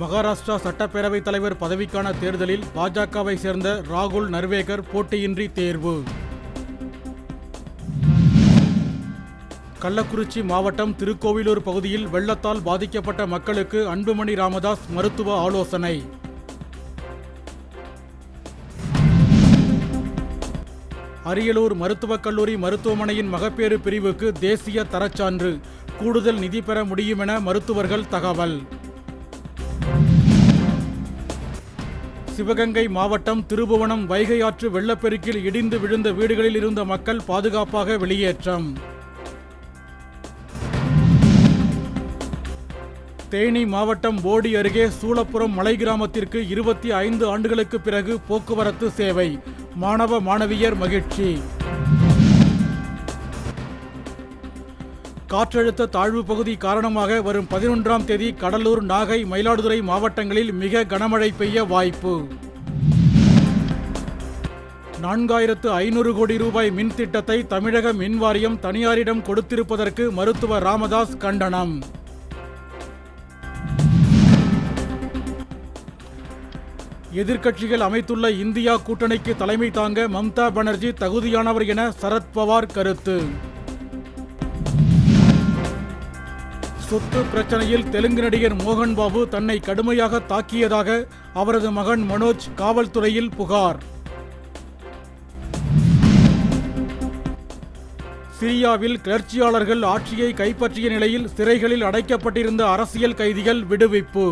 மகாராஷ்டிரா சட்டப்பேரவைத் தலைவர் பதவிக்கான தேர்தலில் பாஜகவை சேர்ந்த ராகுல் நர்வேகர் போட்டியின்றி தேர்வு. கள்ளக்குறிச்சி மாவட்டம் திருக்கோவிலூர் பகுதியில் வெள்ளத்தால் பாதிக்கப்பட்ட மக்களுக்கு அன்புமணி ராமதாஸ் மருத்துவ ஆலோசனை. அரியலூர் மருத்துவக் கல்லூரி மருத்துவமனையின் மகப்பேறு பிரிவுக்கு தேசிய தரச்சான்று. கூடுதல் நிதி பெற முடியும் என மருத்துவர்கள் தகவல். சிவகங்கை மாவட்டம் திருபுவனம் வைகை ஆற்று வெள்ளப்பெருக்கில் இடிந்து விழுந்த வீடுகளில் இருந்த மக்கள் பாதுகாப்பாக வெளியேற்றம். தேனி மாவட்டம் போடி அருகே சூளப்புரம் மலை கிராமத்திற்கு இருபத்தி ஐந்து ஆண்டுகளுக்கு பிறகு போக்குவரத்து சேவை. மாணவ மாணவியர் மகிழ்ச்சி. காற்றழுத்த தாழ்வு பகுதி காரணமாக வரும் பதினொன்றாம் தேதி கடலூர் நாகை மயிலாடுதுறை மாவட்டங்களில் மிக கனமழை பெய்ய வாய்ப்பு. நான்காயிரத்து ஐநூறு கோடி ரூபாய் மின் திட்டத்தை தமிழக மின் வாரியம் தனியாரிடம் கொடுத்திருப்பதற்கு மருத்துவர் ராமதாஸ் கண்டனம். எதிர்க்கட்சிகள் அமைத்துள்ள இந்தியா கூட்டணிக்கு தலைமை தாங்க மம்தா பானர்ஜி தகுதியானவர் என சரத்பவார் கருத்து. சொத்து பிரச்சனையில் தெலுங்கு நடிகர் மோகன் பாபு தன்னை கடுமையாக தாக்கியதாக அவரது மகன் மனோஜ் காவல்துறையில் புகார். சிரியாவில் கிளர்ச்சியாளர்கள் ஆட்சியை கைப்பற்றிய நிலையில் சிறைகளில் அடைக்கப்பட்டிருந்த அரசியல் கைதிகள் விடுவிப்பு.